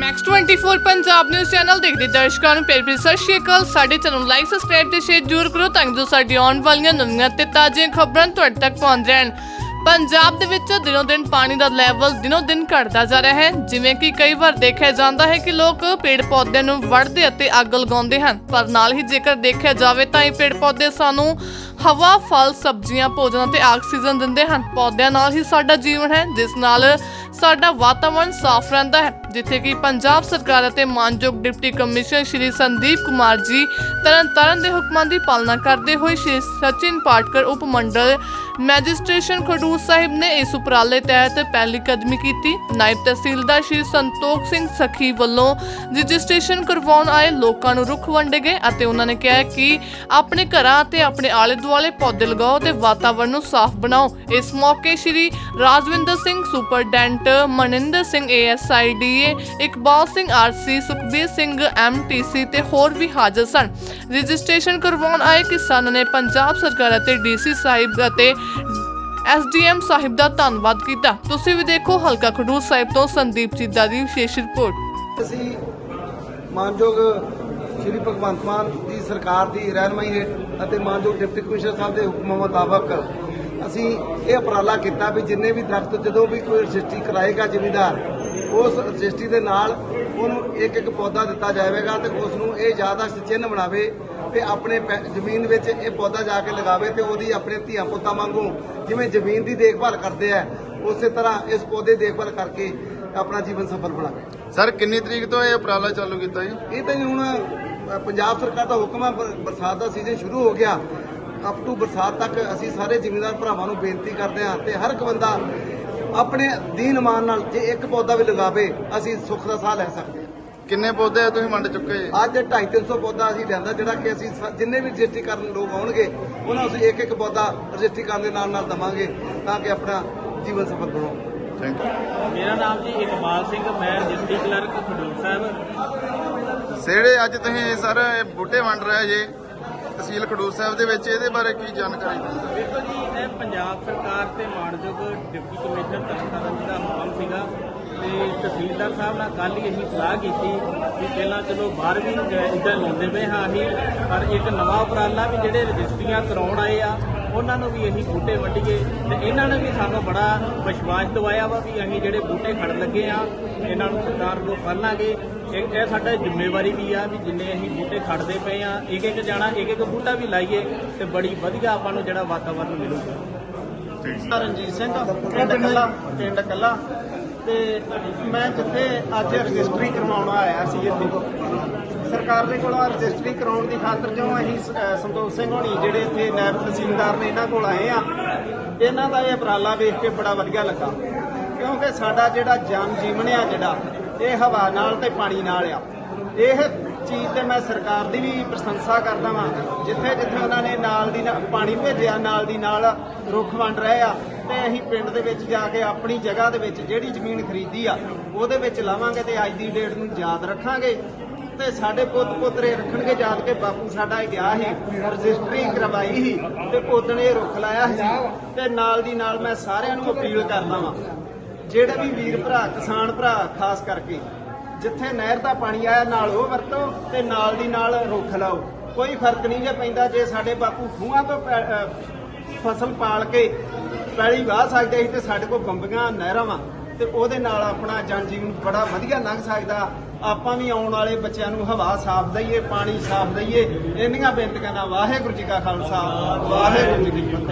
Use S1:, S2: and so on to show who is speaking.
S1: Max 24 Punjab news channel ਦੇਖਦੇ ਦਰਸ਼ਕਾਂ ਨੂੰ। ਪਿਆਰ ਭਰੀ ਸਤਿ ਸ਼੍ਰੀ ਅਕਾਲ। ਸਾਡੇ ਚੈਨਲ ਨੂੰ ਲਾਈਕ ਸਬਸਕ੍ਰਾਈਬ ਤੇ ਸ਼ੇਅਰ ਜ਼ਰੂਰ ਕਰੋ ਤਾਂ ਜੋ ਸਾਡੀ ਆਉਣ ਵਾਲੀਆਂ ਨਵੀਆਂ ਤੇ ਤਾਜ਼ੀਆਂ ਖਬਰਾਂ ਤੁਹਾਡੇ ਤੱਕ ਪਹੁੰਚ ਜਾਣ। ਪੰਜਾਬ ਦੇ ਵਿੱਚ ਦਿਨੋ ਦਿਨ ਪਾਣੀ ਦਾ ਲੈਵਲ ਦਿਨੋ ਦਿਨ ਘਟਦਾ ਜਾ ਰਿਹਾ ਹੈ। ਜਿਵੇਂ ਕਿ ਕਈ ਵਾਰ ਦੇਖਿਆ ਜਾਂਦਾ ਹੈ ਕਿ ਲੋਕ ਪੇੜ ਪੌਦਿਆਂ ਨੂੰ ਵੜਦੇ ਅਤੇ ਅੱਗ ਲਗਾਉਂਦੇ ਹਨ। ਪਰ ਨਾਲ ਹੀ ਜੇਕਰ ਦੇਖਿਆ ਜਾਵੇ ਤਾਂ ਇਹ ਪੇੜ ਪੌਦੇ ਸਾਨੂੰ ਹਵਾ, ਫਲ, ਸਬਜ਼ੀਆਂ, ਭੋਜਨ ਅਤੇ ਆਕਸੀਜਨ ਦਿੰਦੇ ਹਨ। ਪੌਦਿਆਂ ਨਾਲ ਹੀ ਸਾਡਾ ਜੀਵਨ ਹੈ, ਜਿਸ ਨਾਲ ਸਾਡਾ ਵਾਤਾਵਰਣ ਸਾਫ਼ ਰਹਿੰਦਾ ਹੈ। ਜਿੱਥੇ ਕਿ ਪੰਜਾਬ ਸਰਕਾਰ ਅਤੇ ਮਾਨਯੋਗ ਡਿਪਟੀ ਕਮਿਸ਼ਨਰ ਸ਼੍ਰੀ ਸੰਦੀਪ ਕੁਮਾਰ ਜੀ ਤਰਨਤਾਰਨ ਦੇ ਹੁਕਮਾਂ ਦੀ ਪਾਲਣਾ ਕਰਦੇ ਹੋਏ ਸ਼੍ਰੀ ਸਚਿਨ ਪਾਟਕਰ ਉਪ ਮੰਡਲ ਮੈਜਿਸਟ੍ਰੇਸ਼ਨ ਖਡੂਰ ਸਾਹਿਬ ਨੇ ਇਸ ਉਪਰਾਲੇ ਤਹਿਤ ਪਹਿਲੀ ਕਦਮੀ ਕੀਤੀ। ਨਾਇਬ ਤਹਿਸੀਲਦਾਰ ਸ਼੍ਰੀ ਸੰਤੋਖ ਸਿੰਘ ਸਖੀ ਵੱਲੋਂ ਰਜਿਸਟ੍ਰੇਸ਼ਨ ਕਰਵਾਉਣ ਆਏ ਲੋਕਾਂ ਨੂੰ ਰੁੱਖ ਵੰਡੇ ਗਏ ਅਤੇ ਉਹਨਾਂ ਨੇ ਕਿਹਾ ਕਿ ਆਪਣੇ ਘਰਾਂ ਅਤੇ ਆਪਣੇ ਆਲੇ ਦੁਆਲੇ ਪੌਦੇ ਲਗਾਓ ਤੇ ਵਾਤਾਵਰਣ ਨੂੰ ਸਾਫ਼ ਬਣਾਓ। ਇਸ ਮੌਕੇ ਸ਼੍ਰੀ ਰਾਜਵਿੰਦਰ ਸਿੰਘ, ਸੁਪਰਡੈਂਟ ਮਨਿੰਦਰ ਸਿੰਘ, ਏਐਸਆਈਡੀਏ, ਇਕਬਾਲ ਸਿੰਘ, ਆਰਸੀ, ਸੁਖਬੀਰ ਸਿੰਘ, ਐਮਟੀਸੀ ਤੇ ਹੋਰ ਵੀ ਹਾਜ਼ਰ ਸਨ। ਰਜਿਸਟ੍ਰੇਸ਼ਨ ਕਰਵਾਉਣ ਆਏ ਕਿਸਾਨਾਂ ਨੇ ਪੰਜਾਬ ਸਰਕਾਰ ਅਤੇ ਡੀਸੀ ਸਾਹਿਬ ਅਤੇ ਐਸਡੀਐਮ ਸਾਹਿਬ ਦਾ ਧੰਨਵਾਦ ਕੀਤਾ। ਤੁਸੀਂ ਵੀ ਦੇਖੋ ਹਲਕਾ ਖਡੂਰ ਸਾਹਿਬ ਤੋਂ ਸੰਦੀਪ ਚੀਦਾ ਦੀ ਵਿਸ਼ੇਸ਼ ਰਿਪੋਰਟ।
S2: ਅਸੀਂ ਮਾਨਯੋਗ ਸ਼੍ਰੀ ਭਗਵੰਤ ਮਾਨ ਦੀ ਸਰਕਾਰ ਦੀ ਰਹਿਨਮਾਈ ਹੇਠ ਅਤੇ ਮਾਨਯੋਗ ਡਿਪਟੀ ਕਮਿਸ਼ਨਰ ਸਾਹਿਬ ਦੇ ਹੁਕਮਾਂ ਮੁਤਾਬਕ ਅਸੀਂ ਇਹ ਉਪਰਾਲਾ ਕੀਤਾ ਵੀ ਜਿੰਨੇ ਵੀ ਦਰਖਤ ਜਦੋਂ ਵੀ ਕੋਈ ਰਜਿਸਟਰੀ ਕਰਾਏਗਾ ਜਿਮੀਦਾਰ ਉਸ ਰਜਿਸਟਰੀ ਦੇ ਨਾਲ ਉਹਨੂੰ ਇੱਕ ਇੱਕ ਪੌਦਾ ਦਿੱਤਾ ਜਾਵੇਗਾ ਤੇ ਉਸ ਨੂੰ ਇਹ ਯਾਦਾਸ਼ਤ ਚਿੰਨ੍ਹ ਬਣਾਵੇ ਤੇ ਆਪਣੇ ਜ਼ਮੀਨ ਵਿੱਚ ਇਹ ਪੌਦਾ ਜਾ ਕੇ ਲਗਾਵੇ ਤੇ ਉਹਦੀ ਆਪਣੇ ਧੀਆਂ ਪੁੱਤਾਂ ਵਾਂਗੂ ਜਿਵੇਂ ਜ਼ਮੀਨ ਦੀ ਦੇਖਭਾਲ ਕਰਦੇ ਆ ਉਸੇ ਤਰ੍ਹਾਂ ਇਸ ਪੌਦੇ ਦੀ ਦੇਖਭਾਲ ਕਰਕੇ ਆਪਣਾ ਜੀਵਨ ਸਫਲ ਬਣਾਵੇ।
S3: ਸਰ ਕਿੰਨੀ ਤਰੀਕ ਤੋਂ ਇਹ ਉਪਰਾਲਾ ਚਾਲੂ ਕੀਤਾ ਜੀ?
S2: ਇਹ ਤਾਂ ਹੁਣ ਪੰਜਾਬ ਸਰਕਾਰ ਦਾ ਹੁਕਮ ਹੈ ਬਰਸਾਤ ਦਾ ਸੀਜ਼ਨ ਸ਼ੁਰੂ ਹੋ ਗਿਆ। ਅਪ ਟੂ ਬਰਸਾਤ ਤੱਕ ਅਸੀਂ ਸਾਰੇ ਜ਼ਿਮੀਂਦਾਰ ਭਰਾਵਾਂ ਨੂੰ ਬੇਨਤੀ ਕਰਦੇ ਹਾਂ ਤੇ ਹਰ ਇੱਕ ਬੰਦਾ ਆਪਣੇ ਦੀਨ ਮਾਨ ਨਾਲ ਜੇ ਇੱਕ ਪੌਦਾ ਵੀ ਲਗਾਵੇ ਅਸੀਂ ਸੁੱਖ ਦਾ ਸਾਹ ਲੈ ਸਕਦੇ ਹਾਂ।
S3: ਕਿੰਨੇ ਪੌਦੇ ਤੁਸੀਂ ਵੰਡ ਚੁੱਕੇ? ਜੀ
S2: ਅੱਜ 250 ਪੌਦਾ ਅਸੀਂ ਲਿਆਂਦਾ ਜਿਹੜਾ ਕਿ ਅਸੀਂ ਸ- ਜਿੰਨੇ ਵੀ ਰਜਿਸਟਰੀ ਕਰਨ ਲੋਕ ਆਉਣਗੇ ਉਹਨਾਂ ਨੂੰ ਅਸੀਂ ਇੱਕ ਇੱਕ ਪੌਦਾ ਰਜਿਸਟਰੀ ਕਰਨ ਦੇ ਨਾਲ ਨਾਲ ਦਵਾਂਗੇ ਤਾਂ ਕਿ ਆਪਣਾ ਜੀਵਨ ਸਫਲ ਬਣਾਓ
S3: ਥੈਂਕ ਯੂ
S4: ਮੇਰਾ ਨਾਮ ਜੀ ਇਕਬਾਲ ਸਿੰਘ ਮੈਂ ਡਿਪਟੀ ਕਲਰਕ ਖਡੂਰ ਸਾਹਿਬ।
S3: ਜਿਹੜੇ ਅੱਜ ਤੁਸੀਂ ਸਰ ਇਹ ਬੂਟੇ ਵੰਡ ਰਹੇ ਜੇ। ਤਹਿਸੀਲ ਖਡੂਰ ਸਾਹਿਬ ਦੇ ਵਿੱਚ ਇਹਦੇ ਬਾਰੇ ਕੀ ਜਾਣਕਾਰੀ ਦਿਓ
S4: ਦੇਖੋ ਜੀ ਇਹ ਪੰਜਾਬ ਸਰਕਾਰ ਤੇ ਮਾਨਯੋਗ ਡਿਪਟੀ ਕਮਿਸ਼ਨਰ ਤਰਨਤਾਰਨ ਜੀ ਦਾ ਹੁਕਮ ਸੀਗਾ ਤੇ ਤਹਿਸੀਲਦਾਰ ਸਾਹਿਬ ਨਾਲ ਕੱਲ ਹੀ ਅਸੀਂ ਸਲਾਹ ਕੀਤੀ ਕਿ ਪਹਿਲਾਂ ਚਲੋ ਬਾਹਰ ਵੀ ਇਦਾਂ ਲਾਉਂਦੇ ਪਏ ਹਾਂ ਅਸੀਂ ਪਰ ਇੱਕ ਨਵਾਂ ਉਪਰਾਲਾ ਵੀ ਜਿਹੜੇ ਰਜਿਸਟਰੀਆਂ ਕਰਾਉਣ ਆਏ ਆ ਉਹਨਾਂ ਨੂੰ ਵੀ ਅਸੀਂ ਬੂਟੇ ਵੱਢੀਏ ਤੇ ਇਹਨਾਂ ਨੇ ਵੀ ਸਾਨੂੰ ਬੜਾ ਵਿਸ਼ਵਾਸ ਦਿਵਾਇਆ ਵਾ ਵੀ ਅਸੀਂ ਜਿਹੜੇ ਬੂਟੇ ਖੜ ਲੱਗੇ ਆ ਇਹਨਾਂ ਨੂੰ ਸਰਕਾਰ ਕੋਲ ਫੜਾਂਗੇ ਇਹ ਇਹ ਸਾਡਾ ਜ਼ਿੰਮੇਵਾਰੀ ਵੀ ਆ ਵੀ ਜਿੰਨੇ ਅਸੀਂ ਬੂਟੇ ਖੜਦੇ ਪਏ ਆ ਇੱਕ ਇੱਕ ਜਾਣਾ ਇੱਕ ਇੱਕ ਬੂਟਾ ਵੀ ਲਾਈਏ ਤੇ ਬੜੀ ਵਧੀਆ ਆਪਾਂ ਨੂੰ ਜਿਹੜਾ ਵਾਤਾਵਰਨ ਮਿਲੂਗਾ।
S5: ਰਣਜੀਤ ਸਿੰਘ ਪਿੰਡ ਕੱਲਾ ਪਿੰਡ ਕੱਲਾ। ਤੇ ਮੈਂ ਜਿੱਥੇ ਅੱਜ ਰਜਿਸਟਰੀ ਕਰਵਾਉਣ ਆਇਆ ਸੀ ਇੱਥੇ। ਸਰਕਾਰ ਦੇ ਕੋਲ ਰਜਿਸਟਰੀ ਕਰਾਉਣ ਦੀ ਖਾਤਰ ਜੋ ਅਸੀਂ ਸੰਤੋਖ ਸਿੰਘ ਹੋਣੀ ਜਿਹੜੇ ਇੱਥੇ ਨਾਇਬ ਤਹਿਸੀਲਦਾਰ ਨੇ ਇਹਨਾਂ ਕੋਲ ਆਏ ਆ, ਇਹਨਾਂ ਦਾ ਇਹ ਉਪਰਾਲਾ ਵੇਖ ਕੇ ਬੜਾ ਵਧੀਆ ਲੱਗਾ। ਕਿਉਂਕਿ ਸਾਡਾ ਜਿਹੜਾ ਜਨ ਜੀਵਨ ਆ ਜਿਹੜਾ, ਇਹ ਹਵਾ ਨਾਲ ਤੇ ਪਾਣੀ ਨਾਲ ਆ। ਇਹ ਚੀਜ਼ ਤੇ ਮੈਂ ਸਰਕਾਰ ਦੀ ਵੀ ਪ੍ਰਸ਼ੰਸਾ ਕਰਦਾ ਵਾਂ। ਜਿੱਥੇ ਜਿੱਥੇ ਉਹਨਾਂ ਨੇ ਨਾਲ ਦੀ ਨਾਲ ਪਾਣੀ ਭੇਜਿਆ, ਨਾਲ ਦੀ ਨਾਲ ਰੁੱਖ ਵੰਡ ਰਹੇ ਆ, ਤੇ ਅਸੀਂ ਪਿੰਡ ਦੇ ਵਿੱਚ ਜਾ ਕੇ ਆਪਣੀ ਜਗ੍ਹਾ ਦੇ ਵਿੱਚ ਜਿਹੜੀ ਜ਼ਮੀਨ ਖਰੀਦੀ ਆ, ਉਹਦੇ ਵਿੱਚ ਲਾਵਾਂਗੇ ਤੇ ਅੱਜ ਦੀ ਡੇਟ ਨੂੰ ਯਾਦ ਰੱਖਾਂਗੇ। ਤੇ ਸਾਡੇ ਪੁੱਤ ਪੁੱਤਰੇ ਰੱਖਣਗੇ ਯਾਦ ਕੇ ਬਾਪੂ ਸਾਡਾ ਇਹ ਗਿਆ ਸੀ, ਰਜਿਸਟਰੀ ਕਰਵਾਈ ਸੀ, ਤੇ ਉਦਣ ਇਹ ਰੁੱਖ ਲਾਇਆ ਸੀ। ਤੇ ਨਾਲ ਦੀ ਨਾਲ ਮੈਂ ਸਾਰਿਆਂ ਨੂੰ ਅਪੀਲ ਕਰਦਾ ਵਾਂ, ਜਿਹੜੇ ਵੀ ਵੀਰ ਭਰਾ, ਕਿਸਾਨ ਭਰਾ, ਖਾਸ ਕਰਕੇ ਜਿੱਥੇ ਨਹਿਰ ਦਾ ਪਾਣੀ ਆਇਆ, ਨਾਲ ਉਹ ਵਰਤੋ ਤੇ ਨਾਲ ਦੀ ਨਾਲ ਰੁੱਖ ਲਾਓ। ਕੋਈ ਫ਼ਰਕ ਨਹੀਂ ਜੇ ਪੈਂਦਾ ਜੇ ਸਾਡੇ ਬਾਪੂ ਖੂਹਾਂ ਤੋਂ ਪੈ- ਫਸਲ ਪਾਲ ਕੇ ਪੈਲੀ ਵਾਹ ਸਕਦੇ ਸੀ ਤੇ ਸਾਡੇ ਕੋਲ ਬੰਬੀਆਂ ਨਹਿਰਾਂ ਵਾ ਤੇ ਉਹਦੇ ਨਾਲ ਆਪਣਾ ਜਨ ਜੀਵਨ ਬੜਾ ਵਧੀਆ ਲੰਘ ਸਕਦਾ। ਆਪਾਂ ਵੀ ਆਉਣ ਵਾਲੇ ਬੱਚਿਆਂ ਨੂੰ ਹਵਾ ਸਾਫ਼ ਦਈਏ, ਪਾਣੀ ਸਾਫ਼ ਦਈਏ। ਇੰਨੀਆਂ ਬੇਨਤੀਆਂ ਨਾਲ ਵਾਹਿਗੁਰੂ ਜੀ ਕਾ ਖਾਲਸਾ, ਵਾਹਿਗੁਰੂ ਜੀ ਕੀ ਫਤਿਹ।